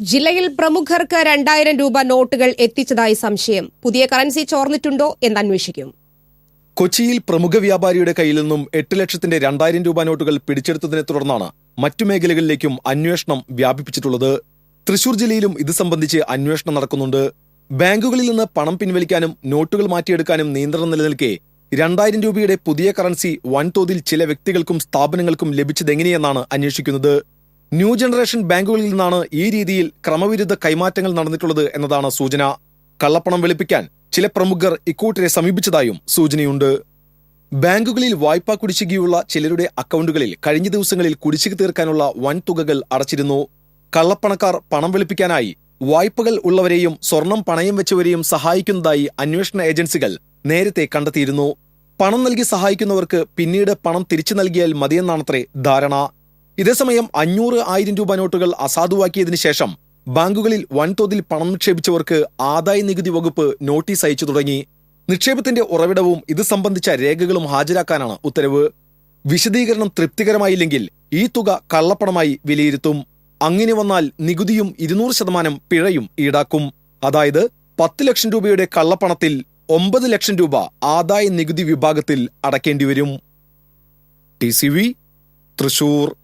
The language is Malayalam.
ജില്ലയിൽ പ്രമുഖർക്ക് രണ്ടായിരം രൂപ നോട്ടുകൾ എത്തിച്ചതായി സംശയം. പുതിയ കറൻസി ചോർന്നിട്ടുണ്ടോ എന്ന് അന്വേഷിക്കും. കൊച്ചിയിൽ പ്രമുഖ വ്യാപാരിയുടെ കയ്യിൽ നിന്നും എട്ട് ലക്ഷത്തിന്റെ രണ്ടായിരം രൂപ നോട്ടുകൾ പിടിച്ചെടുത്തതിനെ തുടർന്നാണ് മറ്റു മേഖലകളിലേക്കും അന്വേഷണം വ്യാപിപ്പിച്ചിട്ടുള്ളത്. തൃശൂർ ജില്ലയിലും ഇത് സംബന്ധിച്ച് അന്വേഷണം നടക്കുന്നുണ്ട്. ബാങ്കുകളിൽ നിന്ന് പണം പിൻവലിക്കാനും നോട്ടുകൾ മാറ്റിയെടുക്കാനും നിയന്ത്രണം നിലനിൽക്കെ രണ്ടായിരം രൂപയുടെ പുതിയ കറൻസി വൻതോതിൽ ചില വ്യക്തികൾക്കും സ്ഥാപനങ്ങൾക്കും ലഭിച്ചതെങ്ങനെയെന്നാണ് അന്വേഷിക്കുന്നത്. ന്യൂ ജനറേഷൻ ബാങ്കുകളിൽ നിന്നാണ് ഈ രീതിയിൽ ക്രമവിരുദ്ധ കൈമാറ്റങ്ങൾ നടന്നിട്ടുള്ളത് എന്നതാണ് സൂചന. കള്ളപ്പണം വെളുപ്പിക്കാൻ ചില പ്രമുഖർ ഇക്കൂട്ടരെ സമീപിച്ചതായും സൂചനയുണ്ട്. ബാങ്കുകളിൽ വായ്പാ കുടിശ്ശികയുള്ള ചിലരുടെ അക്കൗണ്ടുകളിൽ കഴിഞ്ഞ ദിവസങ്ങളിൽ കുടിശ്ശിക തീർക്കാനുള്ള വൻ തുകകൾ അടച്ചിരുന്നു. കള്ളപ്പണക്കാർ പണം വെളുപ്പിക്കാനായി വായ്പകൾ ഉള്ളവരെയും സ്വർണം പണയം വെച്ചവരെയും സഹായിക്കുന്നതായി അന്വേഷണ ഏജൻസികൾ നേരത്തെ കണ്ടെത്തിയിരുന്നു. പണം നൽകി സഹായിക്കുന്നവർക്ക് പിന്നീട് പണം തിരിച്ചു നൽകിയാൽ മതിയെന്നാണത്രേ ധാരണ. ഇതേസമയം അഞ്ഞൂറ് ആയിരം രൂപ നോട്ടുകൾ അസാധുവാക്കിയതിനു ശേഷം ബാങ്കുകളിൽ വൻതോതിൽ പണം നിക്ഷേപിച്ചവർക്ക് ആദായ നികുതി വകുപ്പ് നോട്ടീസ് അയച്ചു തുടങ്ങി. നിക്ഷേപത്തിന്റെ ഉറവിടവും ഇത് സംബന്ധിച്ച രേഖകളും ഹാജരാക്കാനാണ് ഉത്തരവ്. വിശദീകരണം തൃപ്തികരമായില്ലെങ്കിൽ ഈ തുക കള്ളപ്പണമായി വിലയിരുത്തും. അങ്ങനെ വന്നാൽ നികുതിയും ഇരുന്നൂറ് ശതമാനം പിഴയും ഈടാക്കും. അതായത് പത്ത് ലക്ഷം രൂപയുടെ കള്ളപ്പണത്തിൽ ഒമ്പത് ലക്ഷം രൂപ ആദായ നികുതി വിഭാഗത്തിൽ അടക്കേണ്ടിവരും ടി സി വി തൃശൂർ.